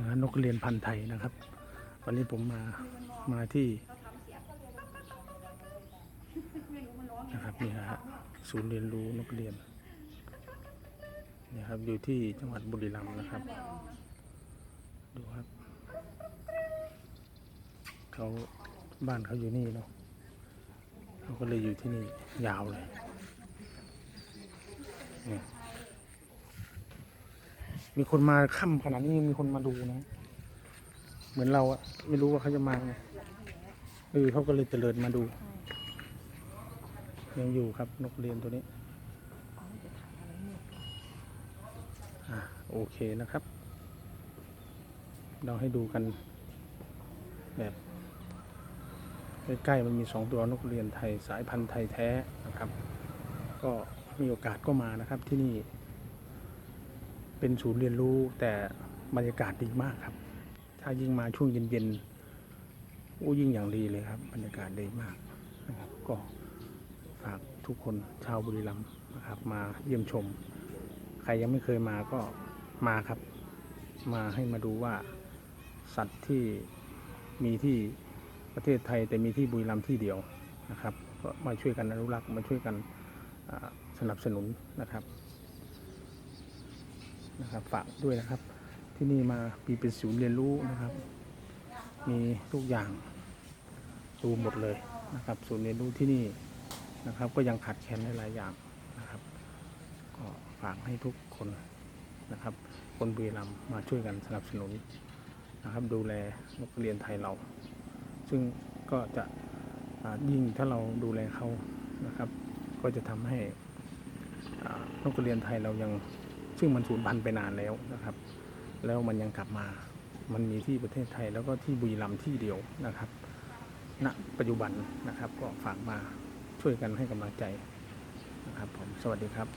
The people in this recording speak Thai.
นะนกเรียนพันธุ์ไทยนะครับ วันนี้ผมมามาที่นะครับนี่ฮะศูนย์เรียนรู้นกเรียนนี่ครับอยู่ที่จังหวัดบุรีรัมย์นะครับ ดูครับเขาบ้านเขาอยู่นี่เนาะเขาก็เลยอยู่ที่นี่ยาวเลยนี่ มีคนมาค่ำขนาดนี้มีคนมาดูนะ เหมือนเราอะไม่รู้ว่าเขาจะมาไงเออเขาก็เลยเตลิดมาดู ยังอยู่ครับนกเรียนตัวนี้อ่าโอเคนะครับ เราให้ดูกัน แบบใกล้ๆมันมีสองตัวนกเรียนไทยสายพันธุ์ไทยแท้นะครับ ก็มีโอกาสก็มานะครับที่นี่ เป็นศูนย์เรียนรู้แต่บรรยากาศดีมากครับ ถ้ายิ่งมาช่วงเย็นๆโอ้ยิ่งอย่างดีเลยครับ บรรยากาศดีมากนะครับ ก็ฝากทุกคนชาวบุรีรัมย์นะครับ มาเยี่ยมชม ใครยังไม่เคยมาก็มาครับ มาให้มาดูว่าสัตว์ที่มีที่ประเทศไทยแต่มีที่บุรีรัมย์ที่เดียวนะครับ ก็มาช่วยกันอนุรักษ์มาช่วยกันสนับสนุนนะครับ นะครับฝากด้วยนะครับ ที่นี่มามีเป็นศูนย์เรียนรู้นะครับ มีทุกอย่างดูหมดเลยนะครับ ศูนย์เรียนรู้ที่นี่นะครับ ก็ยังขาดแคลนหลายอย่างนะครับ ก็ฝากให้ทุกคนนะครับ คนบุรีรัมย์มาช่วยกันสนับสนุนนะครับ ดูแลนกกเรียนไทยเรา ซึ่งก็จะยิ่งถ้าเราดูแลเขานะครับ ก็จะทำให้นกกเรียนไทยเรายัง ซึ่งมันสูญพันธุ์ไปนานแล้วนะครับ แล้วมันยังกลับมา มันมีที่ประเทศไทยแล้วก็ที่บุรีรัมย์ที่เดียวนะครับณปัจจุบันนะครับก็ฝากมาช่วยกันให้กำลังใจนะครับผมสวัสดีครับ